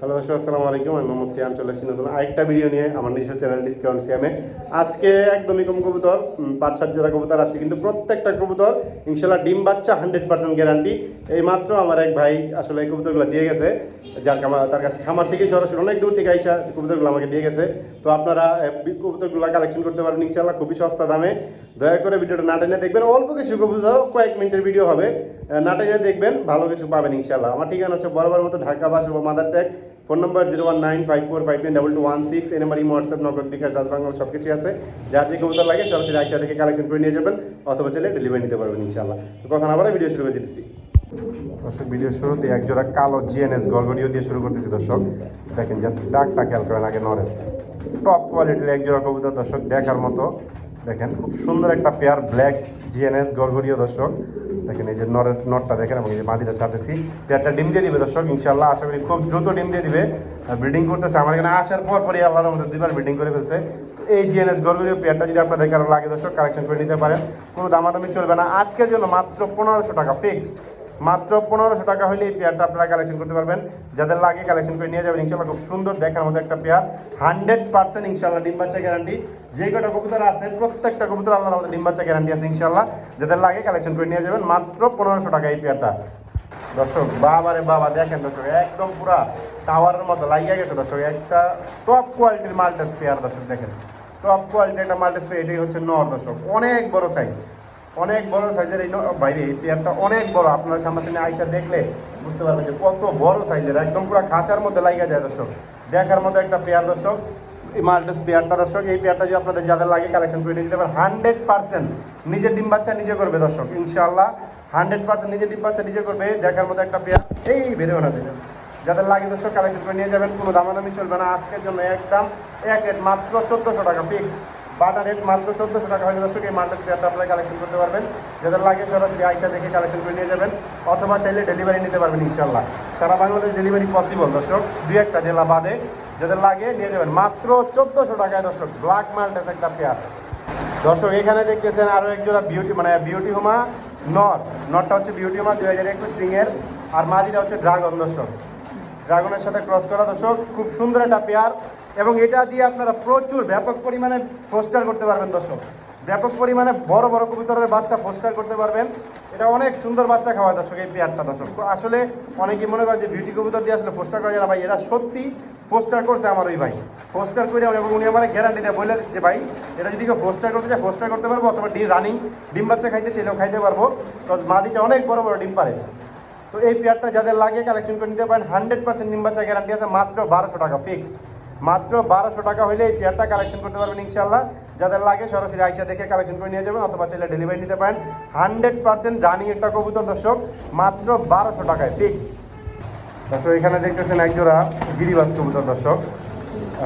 Hello দর্শক আসসালামু আলাইকুম আমি মোহাম্মদ সিয়াম চলে এসেছি নতুন আরেকটা ভিডিও নিয়ে আমার নিজস্ব চ্যানেল ডিসকাউন্ট সিয়ামে আজকে একদমই কম কবুতর পাঁচ সাত জোড়া কবুতর আছে কিন্তু প্রত্যেকটা কবুতর ইনশাল্লাহ ডিম বাচ্চা হান্ড্রেড পার্সেন্ট গ্যারান্টি এই মাত্র আমার এক ভাই আসলে এই কবুতরগুলো দিয়ে গেছে যার তার কাছে খামার থেকে সরাসরি অনেক দূর থেকে আইসা কবুতরগুলো আমাকে দিয়ে গেছে। তো আপনারা কবুতরগুলো কালেকশন করতে পারবেন ইনশাল্লাহ খুবই সস্তা দামে। দয়া করে ভিডিওটা না দেখবেন। অল্প কিছু কবুতর কয়েক মিনিটের ভিডিও হবে। আহ, না টেনে দেখবেন ভালো কিছু পাবেন ইনশাল্লাহ। আমার ঠিকানা হচ্ছে বরাবর মতো ঢাকা বাস বা mother tag phone number zero one nine five four five nine double two one six, এই number WhatsApp Nagad bKash, Dutch Bangla সব কিছু আছে। যার যে কবুতর লাগে সরাসরি আইসা থেকে কালেকশন করে নিয়ে যাবেন, অথবা চাইলে ডেলিভারি নিতে পারবেন ইনশাল্লাহ তো কথা না বলে ভিডিও শুরু করে দিতেছি। দর্শক ভিডিও শুরুতে এক জোড়া কালো জিএনএস গলগড়িও দিয়ে শুরু করতেছি, দর্শক। দেখেন জাস্ট ডাকটা খেয়াল করেন আগে নরের টপ কোয়ালিটির এক জোড়া কবুতর, দর্শক, দেখার মতো। দেখেন, খুব সুন্দর একটা পেয়ার ব্ল্যাক জিএনএস গড়গড়িও দর্শক। দেখেন, এই যে নরের নটটা দেখেন, এবং এই যে বাঁধিটা ছাড়তেছি। পেয়ারটা ডিম দিয়ে দিবে দর্শক ইনশাল্লাহ আশা করি খুব দ্রুত ডিম দিয়ে দিবে। ব্রিডিং করতেছে, আমার এখানে আসার পর পরই আল্লাহর মধ্যে দুইবার ব্রিডিং করে ফেলছে। তো এই জিএনএস গরুরীয় পেয়ারটা যদি আপনাদের কারও লাগে দর্শক কালেকশন করে নিতে পারেন। কোনো দামাদামি চলবে না। আজকের জন্য মাত্র পনেরোশো টাকা ফিক্সড মাত্র পনেরোশো টাকা হলে এই পেয়ারটা আপনারা কালেকশন করতে পারবেন। যাদের লাগে কালেকশন করে নিয়ে যাবেন ইনশাল্লাহ খুব সুন্দর দেখার মতো একটা পেয়ার। হান্ড্রেড পার্সেন্ট ইনশাল্লাহ ডিম বাচ্চা গ্যারান্টি যে কটা কবুতর আছে, প্রত্যেকটা কবুতর আল্লাহর আমাদের ডিম বাচ্চা গ্যারান্টি আছে ইনশাল্লাহ যাদের লাগে কালেকশন করে নিয়ে যাবেন, মাত্র পনেরোশো টাকা এই পেয়ারটা। দর্শক, বাবারে বাবা, দেখেন দর্শক, একদম পুরা টাওয়ারের মতো লাগিয়ে গেছে দর্শক, একটা টপ কোয়ালিটির মাল্টাস পেয়ার দর্শক, দেখেন। টপ কোয়ালিটির একটা মাল্টাস পেয়ার, এটাই হচ্ছে নর দর্শক, অনেক বড় সাইজ অনেক বড় সাইজের এই বাইরে এই পেয়ারটা অনেক বড়। আপনারা সামনাসামনি আইসা দেখলে বুঝতে পারবেন যে কত বড় সাইজের, একদম পুরো খাঁচার মধ্যে লাগিয়ে যায় দর্শক। দেখার মতো একটা পেয়ার দর্শক মাল্টাস পেয়ারটা দর্শক, এই পেয়ারটা যদি আপনাদের যাদের লাগে কালেকশন করে নিয়ে যেতে পারেন হান্ড্রেড পার্সেন্ট নিজের ডিম বাচ্চা নিজে করবে দর্শক, ইনশাআল্লাহ হান্ড্রেড পার্সেন্ট নিজের ডিম বাচ্চা নিজে করবে। দেখার মতো একটা পেয়ার, এই বেরোবে না দেখেন যাদের লাগে দর্শক কালেকশন করে নিয়ে যাবেন, কোনো দামাদামি চলবে না। আজকের জন্য একদম এক রেট মাত্র চোদ্দোশো টাকা ফিক্স বাটার রেট মাত্র চোদ্দোশো টাকা হলে দর্শক, এই মাল্টাস পেয়ারটা আপনারা কালেকশন করতে পারবেন। যাদের লাগে সরাসরি আইসা দেখে কালেকশন করে নিয়ে যাবেন, অথবা চাইলে ডেলিভারি নিতে পারবেন ইনশাল্লাহ সারা বাংলাদেশ ডেলিভারি পসিবল দর্শক। দুই একটা জেলা বাদে যাদের লাগে নিয়ে যাবেন। মাত্র চোদ্দোশো টাকায় দর্শক ব্ল্যাক মাল্টাস একটা পেয়ার দর্শক, এখানে দেখতেছেন আরও একজোড়া বিউটি মানে বিউটি হোমা নর। নরটা হচ্ছে বিউটি হোমা দুই হাজার একুশ রিংয়ের, আর মাদিটা হচ্ছে ড্রাগন দর্শক। ড্রাগনের সাথে ক্রস করা, দর্শক। খুব সুন্দর একটা পেয়ার এবং এটা দিয়ে আপনারা প্রচুর ব্যাপক পরিমাণে পোস্টার করতে পারবেন দর্শক। ব্যাপক পরিমাণে বড় বড় কবুতরের বাচ্চা পোস্টার করতে পারবেন। এটা অনেক সুন্দর বাচ্চা খাওয়ায় দর্শক এই পেয়ারটা দর্শক। আসলে অনেকেই মনে করে যে বিউটি কবুতর দিয়ে আসলে পোস্টার করা যায় না ভাই এটা সত্যি পোস্টার করছে আমার ওই ভাই। পোস্টার করে এবং উনি আমার গ্যারান্টি দেয়, বলে দিচ্ছে ভাই, এটা যদি কেউ পোস্টার করতে চায় পোস্টার করতে পারব অথবা ডি রানিং ডিম বাচ্চা খাইতে চাইলেও খাইতে পারব। বিকজ মাদিটা অনেক বড় বড় ডিম পারে। তো এই পেয়ারটা যাদের লাগে কালেকশন করে নিতে পারেন হান্ড্রেড পার্সেন্ট ডিম বাচ্চা গ্যারান্টি আছে, মাত্র বারোশো টাকা ফিক্সড মাত্র বারোশো টাকা হলে এই পেয়ারটা কালেকশন করতে পারবেন ইনশাল্লাহ যাদের লাগে সরাসরি আইসা দেখে কালেকশন করে নিয়ে যাবেন অথবা চাইলে ডেলিভারি নিতে পারেন। হান্ড্রেড পার্সেন্ট রানিং একটা কবুতর দর্শক, মাত্র বারোশো টাকায় ফিক্সড দর্শক, এখানে দেখতেছেন একজোড়া গিরিবাস কবুতর দর্শক।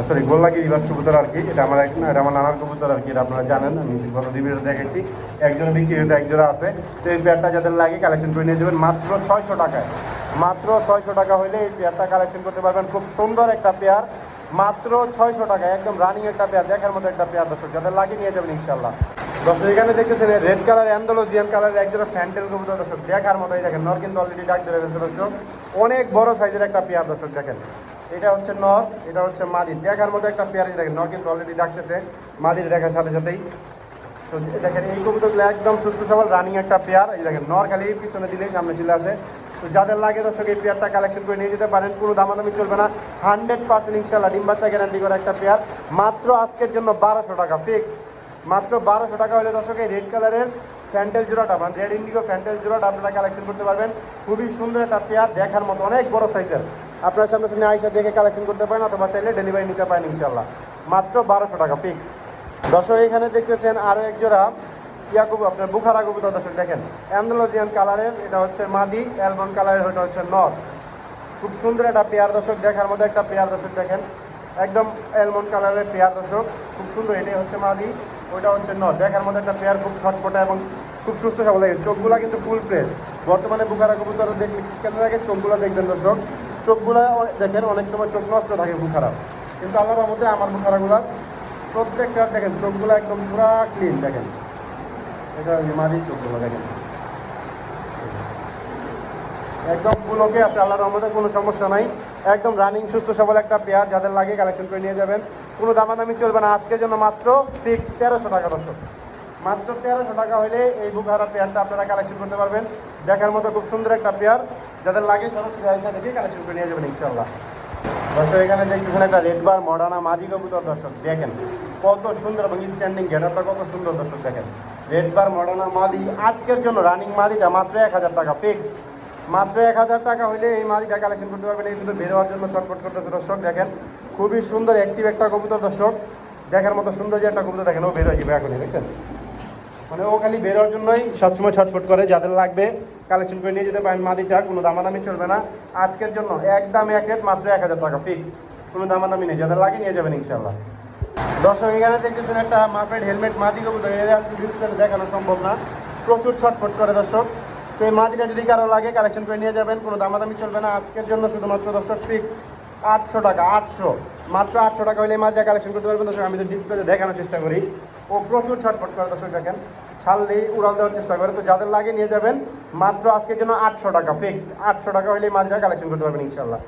সরি গোল্লা গিরিবাস কবুতর আর কি। এটা আমার এটা আমার নানার কবুতর আর কি, এটা আপনারা জানেন, আমি গত ভিডিওতে দেখেছি। একজোড়া বিক্রি একজোড়া আছে। তো এই পেয়ারটা যাদের লাগে কালেকশন করে নিয়ে যাবেন, মাত্র ছয়শো টাকায়। মাত্র ছয়শো টাকা হলে এই পেয়ারটা কালেকশন করতে পারবেন। খুব সুন্দর একটা পেয়ার মাত্র ছয়শো টাকা, একদম রানিং একটা পেয়ার দেখার মতো একটা পেয়ার দর্শক, যাদের লাগে নিয়ে যাবেন ইনশাল্লাহ দর্শক, এখানে দেখতেছেন রেড কালার অ্যান্ডোলজিয়ান কালারের একজোড়া ফ্যান্টেল কবুতর দর্শক, দেখার মতোই দেখেন, নর কিন্তু অলরেডি ডাক ধরে ফেলছে দর্শক। অনেক বড় সাইজের একটা পেয়ার দর্শক দেখেন। এটা হচ্ছে নর, এটা হচ্ছে মাদির। দেখার মতো একটা পেয়ার দেখেন, নর কিন্তু অলরেডি ডাকতেছে, মাদির দেখার সাথে সাথেই। তো দেখেন, এই কবুতরগুলো একদম সুস্থ সবল রানিং একটা পেয়ার এই দেখেন, নর খালি পিছনে দিলেই সামনে চলে আসে। তো যাদের লাগে দর্শক, এই পেয়ারটা কালেকশন করে নিয়ে যেতে পারেন। কোনো দামাদামি চলবে না। হান্ড্রেড পার্সেন্ট ইনশাল্লাহ, ডিম বাচ্চা গ্যারান্টি করা একটা পেয়ার মাত্র আজকের জন্য বারোশো টাকা ফিক্সড মাত্র বারোশো টাকা হলে দর্শক, এই রেড কালারের ফ্যান্টেল জোড়াটা মানে রেড ইন্ডিগো ফ্যান্টেল জোড়াটা আপনারা কালেকশন করতে পারবেন। খুবই সুন্দর একটা পেয়ার দেখার মতো অনেক বড় সাইজের আপনার সামনে সামনে আইসা দেখে কালেকশন করতে পারেন অথবা চাইলে ডেলিভারি নিতে পারেন ইনশাল্লাহ। মাত্র বারোশো টাকা ফিক্সড দর্শক, এখানে দেখতেছেন আরও এক জোড়া ইয়াকুব, আপনার বুখারা কবুতর দর্শক দেখেন। অ্যান্ডোলজিয়ান কালারের, এটা হচ্ছে মাদি অ্যালবন কালারের, ওটা হচ্ছে নর। খুব সুন্দর একটা পেয়ার দর্শক দেখার মধ্যে একটা পেয়ার দর্শক দেখেন। একদম অ্যালমন্ড কালারের পেয়ার দর্শক, খুব সুন্দর, এটাই হচ্ছে মাদি ওইটা হচ্ছে নর। দেখার মধ্যে একটা পেয়ার খুব ছটপটা এবং খুব সুস্থ সবল। দেখেন, চোখগুলা কিন্তু ফুল ফ্রেশ বর্তমানে বুখারা কবুতর দেখলে কেন আগে চোখগুলো দেখবেন দর্শক? চোখগুলা দেখেন, অনেক সময় চোখ নষ্ট থাকে বুখারা কিন্তু আল্লাহর মধ্যে আমার বুখারাগুলা প্রত্যেকটা দেখেন, চোখগুলো একদম পুরা ক্লিন দেখেন। এটা ওই যে মাদি একদম ফুল ওকে আছে আল্লাহর রহমতে, কোনো সমস্যা নাই। একদম রানিং সুস্থ সবল একটা পেয়ার যাদের লাগে কালেকশন করে নিয়ে যাবেন। কোনো দামাদামি চলবে না, আজকের জন্য মাত্র ফিক্স তেরোশো টাকা দর্শক। মাত্র তেরোশো টাকা হলে এই বুকহারা পেয়ারটা আপনারা কালেকশন করতে পারবেন। দেখার মতো খুব সুন্দর একটা পেয়ার। যাদের লাগে সরাসরি আয়সা দেখে কালেকশন করে নিয়ে যাবেন ইনশাল্লাহ দর্শক, এখানে দেখতেছেন একটা রেড বার মডার্না মাদি কবুতর দর্শক, দেখেন কত সুন্দর এবং স্ট্যান্ডিং গেটারটা কত সুন্দর দর্শক, দেখেন। রেড বার মডার্না মাদি আজকের জন্য রানিং মাদিটা মাত্র এক হাজার টাকা ফিক্সড মাত্র এক হাজার টাকা হলে এই মাদিটা কালেকশন করতে পারবেন, এই শুধু বেরোয়ার জন্য ছটফট করতেছে দর্শক, দেখেন। খুবই সুন্দর অ্যাক্টিভ একটা কবুতর দর্শক, দেখার মতো সুন্দর যে একটা কবুতর, দেখেন, ও বের হয়ে যাবে এখনই, দেখছেন? মানে ও খালি বেরোর জন্যই সবসময় ছটফট করে, যাদের লাগবে কালেকশন করে নিয়ে যেতে পারেন। মাদিটা কোনো দামাদামি চলবে না। আজকের জন্য একদম এক রেট মাত্র এক হাজার টাকা ফিক্সড কোনো দামাদামি নেই, যাদের লাগে নিয়ে যাবেন ইনশাল্লাহ দর্শক, এখানে দেখতেছেন একটা মাফেড হেলমেট মাদি কবুতর। আজকে ডিসপ্লেতে দেখানো সম্ভব না। প্রচুর ছটফট করে দর্শক। তো এই মাদিটা যদি কারও লাগে কালেকশন করে নিয়ে যাবেন। কোনো দামাদামি চলবে না। আজকের জন্য শুধুমাত্র দর্শক ফিক্সড আটশো টাকা, আটশো। মাত্র আটশো টাকা হলে মাদিটা কালেকশন করতে পারবেন। দর্শক, আমি তো ডিসপ্লেতে দেখানোর চেষ্টা করি। ও প্রচুর ছটফট করে দর্শক দেখেন। ছাড়লেই উড়াল দেওয়ার চেষ্টা করে। তো যাদের লাগে নিয়ে যাবেন, মাত্র আজকের জন্য আটশো টাকা ফিক্সড আটশো টাকা হলেই মাঝিরা কালেকশন করতে পারবেন ইনশাল্লাহ